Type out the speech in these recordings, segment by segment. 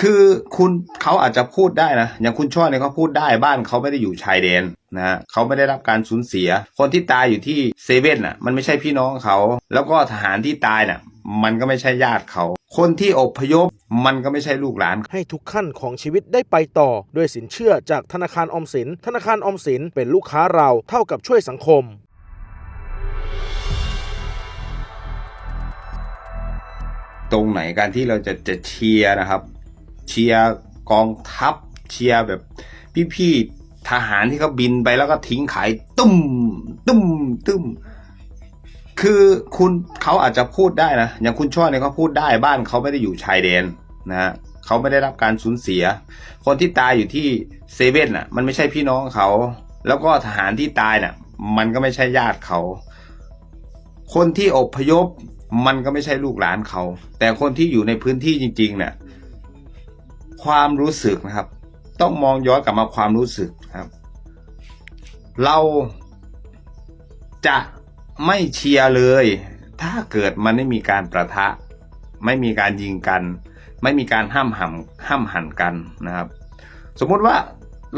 คือคุณเขาอาจจะพูดได้นะ อย่างคุณช่อเนี่ยเขาพูดได้บ้านเขาไม่ได้อยู่ชายแดนนะฮะเขาไม่ได้รับการสูญเสีย คนที่ตายอยู่ที่เซเว่นอะ มันไม่ใช่พี่น้องเขา แล้วก็ทหารที่ตายน่ะ มันก็ไม่ใช่ญาติเขา คนที่อพยพมันก็ไม่ใช่ลูกหลาน ให้ทุกขั้นของชีวิตได้ไปต่อ ด้วยสินเชื่อจากธนาคารออมสิน ธนาคารออมสินเป็นลูกค้าเราเท่ากับช่วยสังคมตรงไหนการที่เราจะจะเชียร์นะครับ เชียร์กองทัพเชียร์แบบพี่ๆทหารที่เขาบินไปแล้วก็ทิ้งขายตุ้มตุ้มตุ้มคือคุณเขาอาจจะพูดได้นะอย่างคุณช่อเนี่ยเขาพูดได้บ้านเขาไม่ได้อยู่ชายแดนนะฮะเขาไม่ได้รับการสูญเสีย คนที่ตายอยู่ที่เซเว่นอะ มันไม่ใช่พี่น้องเขา แล้วก็ทหารที่ตายน่ะ มันก็ไม่ใช่ญาติเขา คนที่อบพยพมันก็ไม่ใช่ลูกหลานเขา แต่คนที่อยู่ในพื้นที่จริงๆเนี่ย ความรู้สึกนะครับ ต้องมองย้อนกลับมาความรู้สึกครับ เราจะไม่เชียร์เลย ถ้าเกิดมันไม่มีการประทะ ไม่มีการยิงกัน ไม่มีการห้ามหันห้ามหันกันนะครับ สมมุติว่า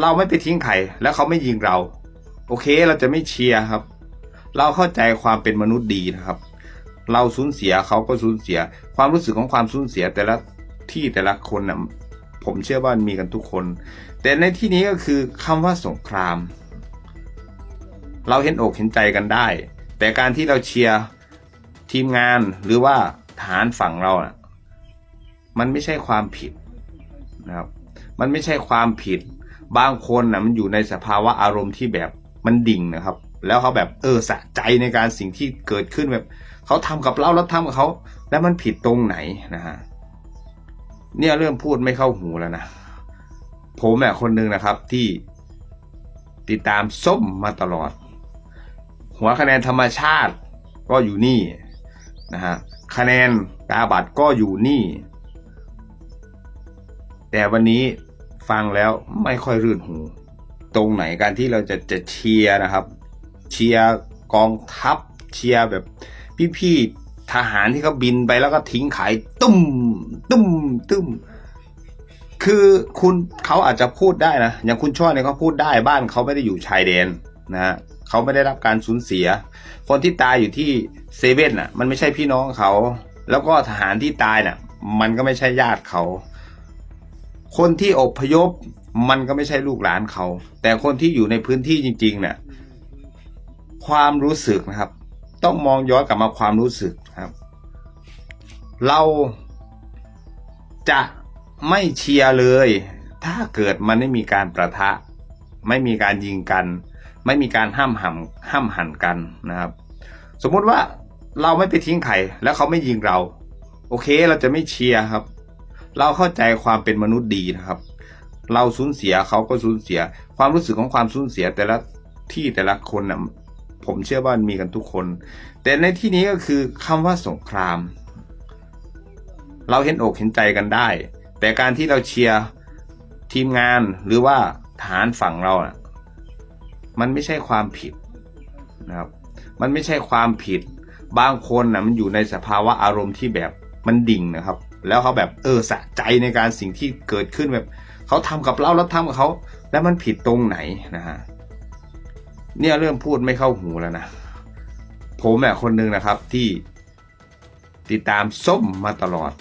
เราไม่ไปทิ้งไข่แล้วเขาไม่ยิงเรา โอเคเราจะไม่เชียร์ครับ เราเข้าใจความเป็นมนุษย์ดีนะครับ เราสูญเสียเขาก็สูญเสีย ความรู้สึกของความสูญเสียแต่ละที่แต่ละคนนะ ผมเชื่อว่ามีกันทุกคน แต่ในที่นี้ก็คือคำว่าสงคราม เราเห็นอกเห็นใจกันได้ แต่การที่เราเชียร์ทีมงานหรือว่าฐานฝั่งเราน่ะมันไม่ใช่ความผิดนะครับ มันไม่ใช่ความผิด บางคนนะมันอยู่ในสภาวะอารมณ์ที่แบบมันดิ่งนะครับ แล้วเขาแบบเออสะใจในการสิ่งที่เกิดขึ้นแบบเขาทำกับเราแล้วทำกับเขา แล้วมันผิดตรงไหนนะฮะ เนี่ยเริ่มพูดไม่เข้าหูแล้วนะ ผมแหละคนหนึ่งนะครับที่ติดตามส้มมาตลอด หัวคะแนนธรรมชาติก็อยู่นี่นะฮะคะแนนกาบัตรก็อยู่นี่ แต่วันนี้ฟังแล้วไม่ค่อยรื่นหู ตรงไหนการที่เราจะจะเชียร์นะครับ เชียร์กองทัพเชียร์แบบพี่ๆ ทหารที่เขาบินไปแล้วก็ทิ้งขายตุ้ม ตุ้ม ตุ้ม คือคุณเขาอาจจะพูดได้นะ อย่างคุณช่อเนี่ยเขาพูดได้บ้านเขาไม่ได้อยู่ชายแดนนะฮะเขาไม่ได้รับการสูญเสีย คนที่ตายอยู่ที่เซเว่นอะ มันไม่ใช่พี่น้องเขา แล้วก็ทหารที่ตายน่ะ มันก็ไม่ใช่ญาติเขา คนที่อพยพมันก็ไม่ใช่ลูกหลานเขา แต่คนที่อยู่ในพื้นที่จริงๆเนี่ยความรู้สึกนะครับ ต้องมองย้อนกลับมาความรู้สึก ครับ เราจะไม่เชียร์เลย ถ้าเกิดมันไม่มีการประทะ ไม่มีการยิงกัน ไม่มีการห้ามหันห้ามหันกันนะครับ สมมุติว่าเราไม่ไปทิ้งไข่แล้วเขาไม่ยิงเรา โอเคเราจะไม่เชียร์ครับ เราเข้าใจความเป็นมนุษย์ดีนะครับ เราสูญเสียเขาก็สูญเสีย ความรู้สึกของความสูญเสียแต่ละที่แต่ละคนนะ ผมเชื่อว่ามีกันทุกคน แต่ในที่นี้ก็คือคำว่าสงคราม เราเห็นอกเห็นใจกันได้ แต่การที่เราเชียร์ทีมงานหรือว่าฐานฝั่งเราน่ะมันไม่ใช่ความผิดนะครับ มันไม่ใช่ความผิด บางคนนะมันอยู่ในสภาวะอารมณ์ที่แบบมันดิ่งนะครับ แล้วเขาแบบเออสะใจในการสิ่งที่เกิดขึ้นแบบเขาทำกับเราแล้วทำกับเขา แล้วมันผิดตรงไหนนะฮะ เนี่ยเริ่มพูดไม่เข้าหูแล้วนะ ผมแหละคนหนึ่งนะครับที่ติดตามส้มมาตลอด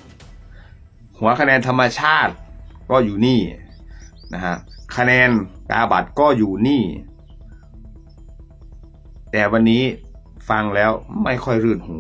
หัวคะแนนธรรมชาติก็อยู่นี่นะฮะคะแนนกาบัตรก็อยู่นี่ แต่วันนี้ฟังแล้วไม่ค่อยรื่นหู